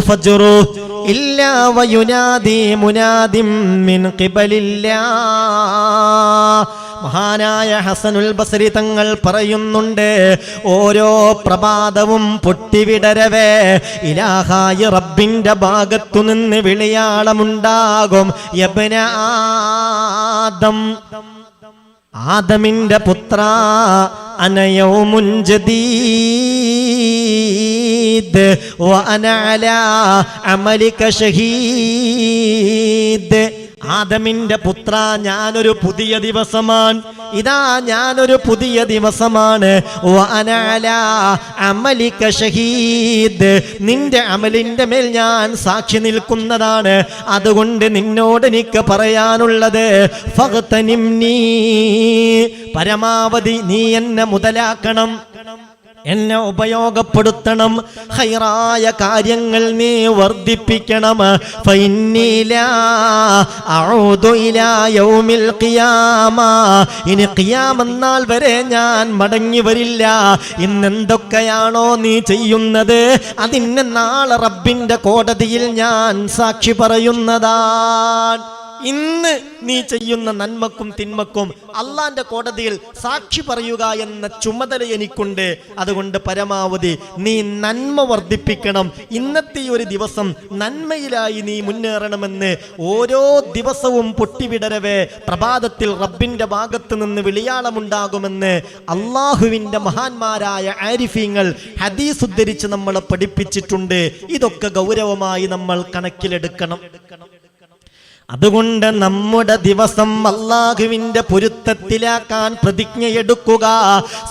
ഫജ്റു ഇല്ലാ മുനാദിം മിൻ ഖിബലില്ലാ. മഹാനായ ഹസനുൽ ബസരി തങ്ങൾ പറയുന്നുണ്ട് ഓരോ പ്രഭാതവും പൊട്ടിവിടരവേ ഇലാഹായ റബ്ബിന്റെ ഭാഗത്തു നിന്ന് വിളിയാളമുണ്ടാകും. യബ്ന ആദം ആദമിന്റെ പുത്ര അനയൗമുൻ ജദീദ് വഅന അലാ അമലിക ഷഹീദ്. ആദമിന്റെ പുത്ര ഞാനൊരു പുതിയ ദിവസമാണ്. ഇതാ ഞാനൊരു പുതിയ ദിവസമാണ്. അമലിക ഷഹീദ്. നിന്റെ അമലിന്റെ മേൽ ഞാൻ സാക്ഷി നിൽക്കുന്നതാണ്. അതുകൊണ്ട് നിന്നോട് എനിക്ക് പറയാനുള്ളത് ഫഹത്തനിം നീ പരമാവധി നീ എന്നെ മുതലാക്കണം. എന്നെ ഉപയോഗപ്പെടുത്തണം. ഹൈറായ കാര്യങ്ങൾ നീ വർദ്ധിപ്പിക്കണം. ഇനി കിയാമെന്നാൽ വരെ ഞാൻ മടങ്ങി വരില്ല. ഇന്നെന്തൊക്കെയാണോ നീ ചെയ്യുന്നത്? അതിന് നാളെ റബ്ബിന്റെ കോടതിയിൽ ഞാൻ സാക്ഷി പറയുന്നതാണ്. ഇന്ന് നീ ചെയ്യുന്ന നന്മക്കും തിന്മക്കും അള്ളാന്റെ കോടതിയിൽ സാക്ഷി പറയുക എന്ന ചുമതല എനിക്കുണ്ട്. അതുകൊണ്ട് പരമാവധി നീ നന്മ വർദ്ധിപ്പിക്കണം. ഇന്നത്തെ ഒരു ദിവസം നന്മയിലായി നീ മുന്നേറണമെന്ന് ഓരോ ദിവസവും പൊട്ടിവിടരവേ. പ്രഭാതത്തിൽ റബ്ബിന്റെ ഭാഗത്ത് നിന്ന് വിളിയാളമുണ്ടാകുമെന്ന് അള്ളാഹുവിന്റെ മഹാന്മാരായ ആരിഫീങ്ങൾ ഹദീസ് ഉദ്ധരിച്ച് നമ്മളെ പഠിപ്പിച്ചിട്ടുണ്ട്. ഇതൊക്കെ ഗൗരവമായി നമ്മൾ കണക്കിലെടുക്കണം. അതുകൊണ്ട് നമ്മുടെ ദിവസം അള്ളാഹുവിന്റെ പൊരുത്തത്തിലാക്കാൻ പ്രതിജ്ഞയെടുക്കുക.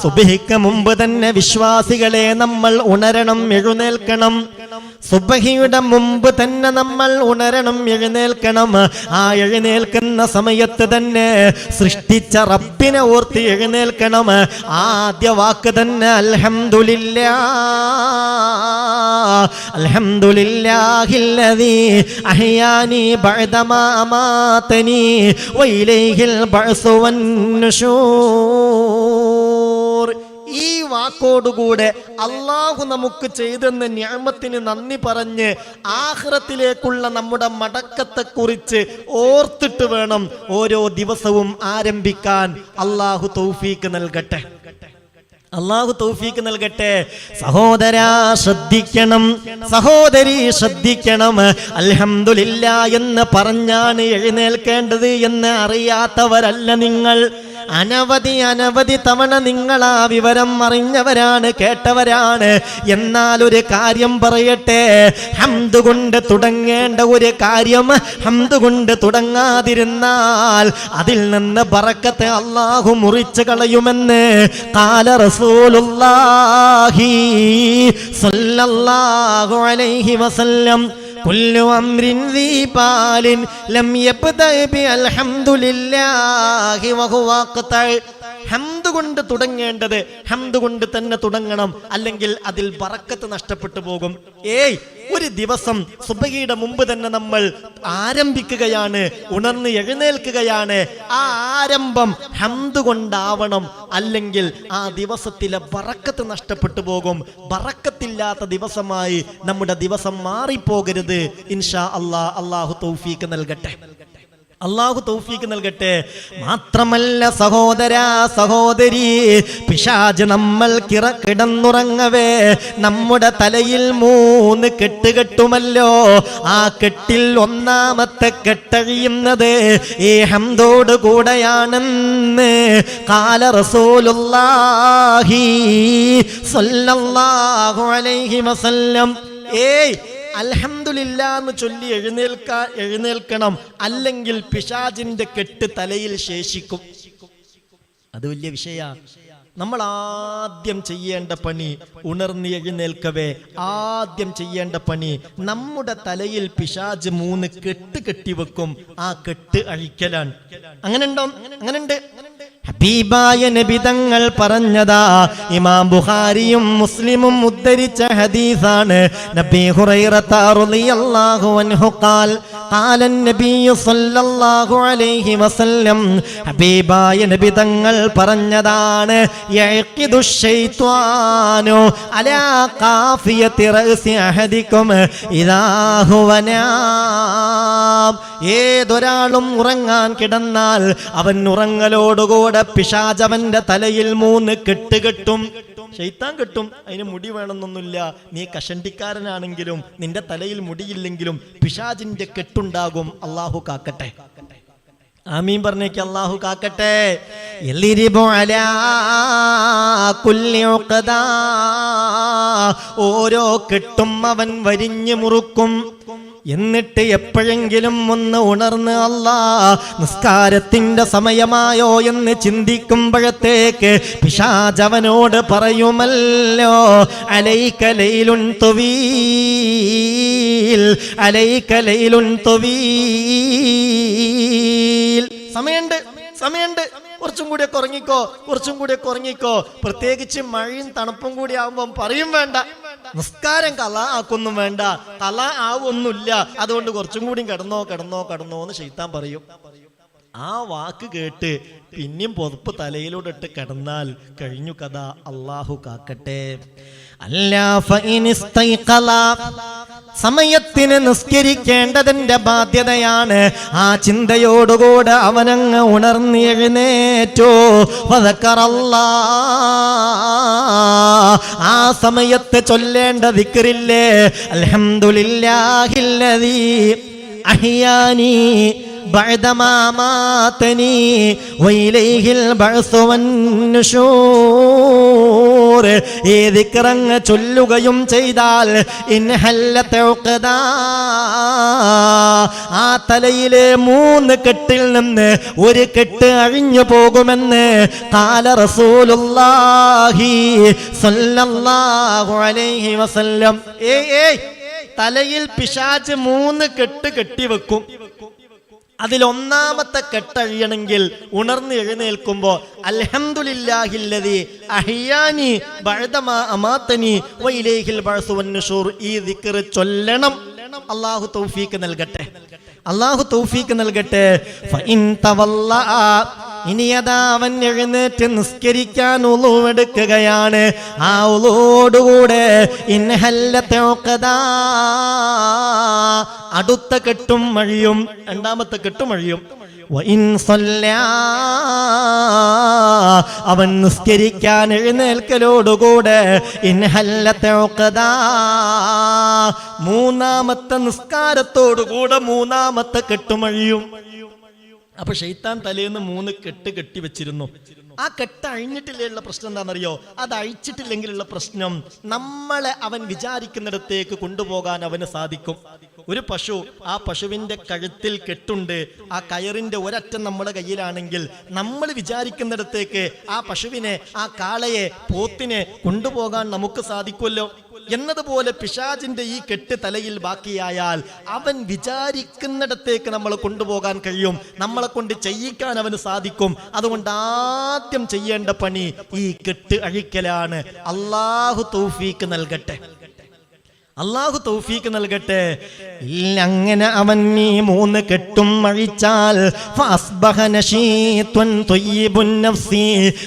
സുബഹിക്ക് മുമ്പ് തന്നെ വിശ്വാസികളെ നമ്മൾ ഉണരണം എഴുന്നേൽക്കണം. സുബഹിയുടെ മുമ്പ് തന്നെ നമ്മൾ ഉണരണം എഴുന്നേൽക്കണം. ആ എഴുന്നേൽക്കുന്ന സമയത്ത് തന്നെ സൃഷ്ടിച്ച റബ്ബിനെ ഓർത്ത് എഴുന്നേൽക്കണം. ആദ്യ വാക്ക് തന്നെ അൽഹംദുലില്ലാ അൽഹംദുലില്ലാഹില്ലദീ അഹ്യാനി ബഅദമാ വാക്കോടുകൂടെ അള്ളാഹു നമുക്ക് ചെയ്തെന്ന് ഞാമത്തിന് നന്ദി പറഞ്ഞ് ആഹ്റത്തിലേക്കുള്ള നമ്മുടെ മടക്കത്തെക്കുറിച്ച് ഓർത്തിട്ട് വേണം ഓരോ ദിവസവും ആരംഭിക്കാൻ. അള്ളാഹു തൗഫീക്ക് നൽകട്ടെ. അള്ളാഹു തൗഫീക്ക് നൽകട്ടെ. സഹോദരാ ശ്രദ്ധിക്കണം. സഹോദരി ശ്രദ്ധിക്കണം. അൽഹംദുലില്ല എന്ന് പറഞ്ഞാണ് എഴുന്നേൽക്കേണ്ടത് എന്ന് അറിയാത്തവരല്ല നിങ്ങൾ. അനവധി അനവധി തവണ നിങ്ങളാ ആ വിവരം അറിഞ്ഞവരാണ് കേട്ടവരാണ്. എന്നാൽ ഒരു കാര്യം പറയട്ടെ. ഹംദ് കൊണ്ട് തുടങ്ങേണ്ട ഒരു കാര്യം ഹംദ് കൊണ്ട് തുടങ്ങാതിരുന്നാൽ അതിൽ നിന്ന് പറക്കത്തെ അള്ളാഹു മുറിച്ച് കളയുമെന്ന് കാല റസൂലുള്ളാഹി സ്വല്ലല്ലാഹു അലൈഹി വസല്ലം كل أمر ذي بال لم يبدأ بالحمد لله وهو أقطع ഹംദ് കൊണ്ട് തുടങ്ങേണ്ടത് ഹംദ് കൊണ്ട് തന്നെ തുടങ്ങണം അല്ലെങ്കിൽ അതിൽ ബറക്കത്ത് നഷ്ടപ്പെട്ടു പോകും ഏയ് ഒരു ദിവസം സുബഹിയുടെ മുമ്പ് തന്നെ നമ്മൾ ആരംഭിക്കുകയാണ് ഉണർന്ന് എഴുന്നേൽക്കുകയാണ്. ആ ആരംഭം ഹന്തുകൊണ്ടാവണം കൊണ്ടാവണം അല്ലെങ്കിൽ ആ ദിവസത്തിലെ ബറക്കത്ത് നഷ്ടപ്പെട്ടു പോകും. ബറക്കത്തില്ലാത്ത ദിവസമായി നമ്മുടെ ദിവസം മാറിപ്പോകരുത്. ഇൻഷാ അള്ളാ അള്ളാഹു തൗഫീക്ക് നൽകട്ടെ. അള്ളാഹു തൗഫീക്ക് നൽകട്ടെ. മാത്രമല്ല സഹോദര സഹോദരി പിശാജ് നമ്മൾ കിറ കിടന്നുറങ്ങവേ. നമ്മുടെ തലയിൽ മൂന്ന് കെട്ട് കെട്ടുമല്ലോ ആ കെട്ടിൽ ഒന്നാമത്തെ കെട്ടഴിയുന്നത് ഈ ഹംദോട് കൂടെയാണെന്ന് കാല റസൂലുള്ളാഹി സ്വല്ലല്ലാഹു അലൈഹി വസല്ലം. ഏയ് അൽഹംദുലില്ല എന്ന് ചൊല്ലി എഴുന്നേൽക്കാ എഴുന്നേൽക്കണം. അല്ലെങ്കിൽ പിശാജിന്റെ കെട്ട് തലയിൽ ശേഷിക്കും. അത് വലിയ വിഷയ. നമ്മൾ ആദ്യം ചെയ്യേണ്ട പണി ഉണർന്ന് എഴുന്നേൽക്കവേ. ആദ്യം ചെയ്യേണ്ട പണി നമ്മുടെ തലയിൽ പിശാജ് മൂന്ന് കെട്ട് കെട്ടിവെക്കും ആ കെട്ട് അഴിക്കലാണ്. അങ്ങനെ ഉണ്ടോ അങ്ങനെ ഉണ്ട് ഹബീബായ നബിതങ്ങൾ പറഞ്ഞതാ ഇമാം ബുഖാരിയും മുസ്ലിമും ഉദ്ധരിച്ച ഹദീസാണ്. നബി ഹുറൈറ റളിയല്ലാഹു അൻഹു النبي صلى الله عليه وسلم حبيباي نبي തങ്ങൾ പറഞ്ഞതാണ് യഖിദു ശൈത്വാനു അലാ ഖാഫിയത്തി റഅസി അഹദികും ഇദാ ഹുവ നാം. ഏതൊരാളും ഉറങ്ങാൻ കിടന്നാൽ അവൻ ഉറങ്ങലോടുകൂടെ പിശാചവന്റെ തലയിൽ മൂന്ന് കെട്ടുകെട്ടും ഷെയ്ത്താൻ കിട്ടും അതിന് മുടി വേണമെന്നൊന്നുമില്ല. നീ കഷണ്ടിക്കാരനാണെങ്കിലും നിന്റെ തലയിൽ മുടിയില്ലെങ്കിലും പിശാജിന്റെ കെട്ടുണ്ടാകും. അള്ളാഹു കാക്കട്ടെ. ആമീൻ പറഞ്ഞേക്ക് അള്ളാഹു കാക്കട്ടെ. ഓരോ കെട്ടും അവൻ വരിഞ്ഞു മുറുക്കും. എന്നിട്ട് എപ്പോഴെങ്കിലും ഒന്ന് ഉണർന്ന് അല്ലാ നിസ്കാരത്തിന്റെ സമയമായോ എന്ന് ചിന്തിക്കുമ്പോഴത്തേക്ക് പിശാചവനോട് പറയുമല്ലോ അലൈക്കലയിലുൻ തൊവീൽ അലൈക്കലയിലുൻ തൊവീൽ. സമയമുണ്ട് സമയമുണ്ട്. കുറച്ചും കൂടി കുറങ്ങിക്കോ കുറച്ചും കൂടി കുറങ്ങിക്കോ പ്രത്യേകിച്ച് മഴയും തണുപ്പും കൂടി ആകുമ്പം പറയും വേണ്ട. നിസ്കാരം കല ആക്കൊന്നും വേണ്ട. തല ആവൊന്നുമില്ല. അതുകൊണ്ട് കുറച്ചും കൂടി കിടന്നോ കിടന്നോ കിടന്നോ എന്ന് ഷെയ്ത്താൻ പറയും. ആ വാക്ക് കേട്ട് പിന്നെയും പൊതുപ്പ് തലയിലൂടെ ഇട്ട് കിടന്നാൽ കഴിഞ്ഞു കഥ. അള്ളാഹു കാക്കട്ടെ. സമയത്തിന് നിസ്കരിക്കേണ്ടതിന്റെ ബാധ്യതയാണ് ആ ചിന്തയോടുകൂടെ അവനങ്ങ് ഉണർന്ന് എഴുന്നേറ്റോ. ആ സമയത്ത് ചൊല്ലേണ്ട ദിക്റില്ലേ അൽഹംദുലില്ലാഹില്ലദീ അഹ്യാനി بعدما ماتني وإليه البعث والنشور ഈ ദിക്റങ്ങ് ചൊല്ലുകയും ചെയ്താൽ ഇൻഹല്ലത്തെ. ആ തലയിലെ മൂന്ന് കെട്ടിൽ നിന്ന് ഒരു കെട്ട് അഴിഞ്ഞു പോകുമെന്ന് കാല റസൂലുല്ലാഹി സ്വല്ലല്ലാഹു അലൈഹി വസല്ലം ഏയ് ഏയ് തലയിൽ പിശാച്ച് മൂന്ന് കെട്ട് കെട്ടിവെക്കും അതിലൊന്നാമത്തെ കെട്ടഴിയണമെങ്കിൽ ഉണർന്ന് എഴുന്നേൽക്കുമ്പോ അൽഹംദുലില്ലാഹില്ലദി അഹിയാനി ബഅദമാ അമാതനി വഇലൈഹിൽ ബഅസു വന്നുഷൂർ ഈ ചൊല്ലണം. അല്ലാഹു തൗഫീക്ക് നൽകട്ടെ. അല്ലാഹു തൗഫീക്ക് നൽകട്ടെ. ഫഇൻ ഇനി അതാ അവൻ എഴുന്നേറ്റ് നിസ്കരിക്കാൻ ഉളുവെടുക്കുകയാണ് ആ ഉളുവോടുകൂടെ ഇൻഹല്ലത്തെ ഉഖദാ. അടുത്ത കെട്ടും മഴയും രണ്ടാമത്തെ കെട്ടും മഴയും. അവൻ നിസ്കരിക്കാൻ എഴുന്നേൽക്കലോടുകൂടെ. മൂന്നാമത്തെ നിസ്കാരത്തോടുകൂടെ മൂന്നാമത്തെ കെട്ടുമഴിയും അപ്പൊ ഷെയ്ത്താൻ തലേന്ന് മൂന്ന് കെട്ട് കെട്ടി വെച്ചിരുന്നു. ആ കെട്ട് അഴിഞ്ഞിട്ടില്ലുള്ള പ്രശ്നം എന്താണെന്നറിയോ? അത് അഴിച്ചിട്ടില്ലെങ്കിലുള്ള പ്രശ്നം നമ്മളെ അവൻ വിചാരിക്കുന്നിടത്തേക്ക് കൊണ്ടുപോകാൻ അവന് സാധിക്കും. ഒരു പശു ആ പശുവിന്റെ കഴുത്തിൽ കെട്ടുണ്ട് ആ കയറിന്റെ ഒരറ്റം നമ്മുടെ കയ്യിലാണെങ്കിൽ നമ്മൾ വിചാരിക്കുന്നിടത്തേക്ക് ആ പശുവിനെ ആ കാളയെ പോത്തിനെ കൊണ്ടുപോകാൻ നമുക്ക് സാധിക്കുമല്ലോ. എന്നതുപോലെ പിശാജിന്റെ ഈ കെട്ട് തലയിൽ ബാക്കിയായാൽ അവൻ വിചാരിക്കുന്നിടത്തേക്ക് നമ്മൾ കൊണ്ടുപോകാൻ കഴിയും. നമ്മളെ കൊണ്ട് ചെയ്യിക്കാൻ അവന് സാധിക്കും. അതുകൊണ്ട് ആദ്യം ചെയ്യേണ്ട പണി ഈ കെട്ട് അഴിക്കലാണ്. അള്ളാഹു തൗഫീക്ക് നൽകട്ടെ. അള്ളാഹു തൗഫീക്ക് നൽകട്ടെ. ഇല്ല അങ്ങനെ അവൻ നീ മൂന്ന് കെട്ടും അഴിച്ചാൽ.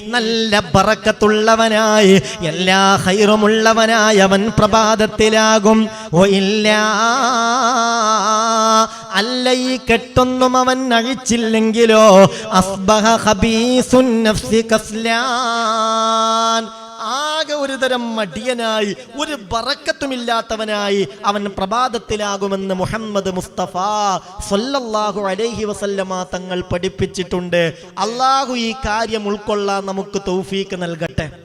നല്ല പറക്കത്തുള്ളവനായി എല്ലാ ഹൈറുമുള്ളവനായി അവൻ പ്രഭാതത്തിലാകും. ഓ ഇല്ല. അല്ല ഈ കെട്ടൊന്നും അവൻ അഴിച്ചില്ലെങ്കിലോ അസ്ബഹ ഖബീസുൻ നഫ്സി കസ്ലാൻ. ആകെ ഒരു തരം മടിയനായി ഒരു ബറക്കത്തുമില്ലാത്തവനായി അവൻ പ്രഭാതത്തിലാകുമെന്ന് മുഹമ്മദ് മുസ്തഫ സൊല്ലാഹു അലൈഹി വസല്ലമ തങ്ങൾ പഠിപ്പിച്ചിട്ടുണ്ട്. അള്ളാഹു ഈ കാര്യം ഉൾക്കൊള്ളാൻ നമുക്ക് തൗഫീക്ക് നൽകട്ടെ.